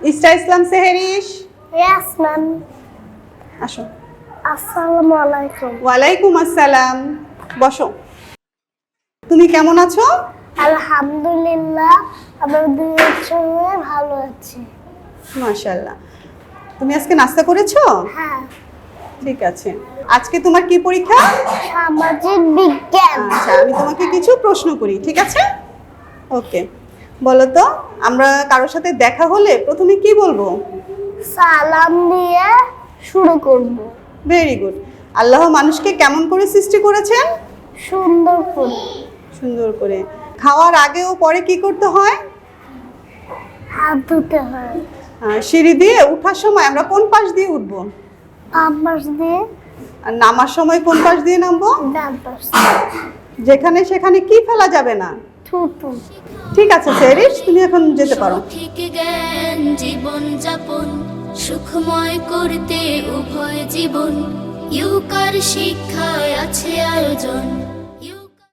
ইস্টা ইসলাম সেহেরিস yes ma'am আসো। আসসালামু আলাইকুম। ওয়ালাইকুম আসসালাম। বসো। তুমি কেমন আছো? আলহামদুলিল্লাহ আমার সঙ্গে ভালো আছি। মাশাল্লাহ তুমি আজকে নাস্তা করেছ? হ্যাঁ। ঠিক আছে। আজকে তোমার কি পরীক্ষা? সামাজিক বিজ্ঞান। আচ্ছা আমি তোমাকে কিছু প্রশ্ন করি ঠিক আছে? ওকে। বলো তো আমরা কারোর সাথে দেখা হলে প্রথমে কি বলব? সালাম দিয়ে শুরু করব। ভেরি গুড আল্লাহ মানুষকে কেমন করে সৃষ্টি করেছেন? সুন্দর করে। সুন্দর করে। খাওয়ার আগে ও পরে কি করতে হয়? হাত ধুতে হয়। সিঁড়ি দিয়ে ওঠার সময় আমরা কোন পাশ দিয়ে উঠবো? পাম্পাস দিয়ে। আর নামার সময় কোন পাশ দিয়ে নামবো? ডান পাশ। যেখানে সেখানে কি ফেলা যাবে না? ঠিক আছে সেরিস তুমি এখন যেতে পারো। ঠিক জ্ঞান জীবন যাপন, সুখময় করতে উভয় জীবন। ইউকার শিক্ষায় আছে আয়োজন।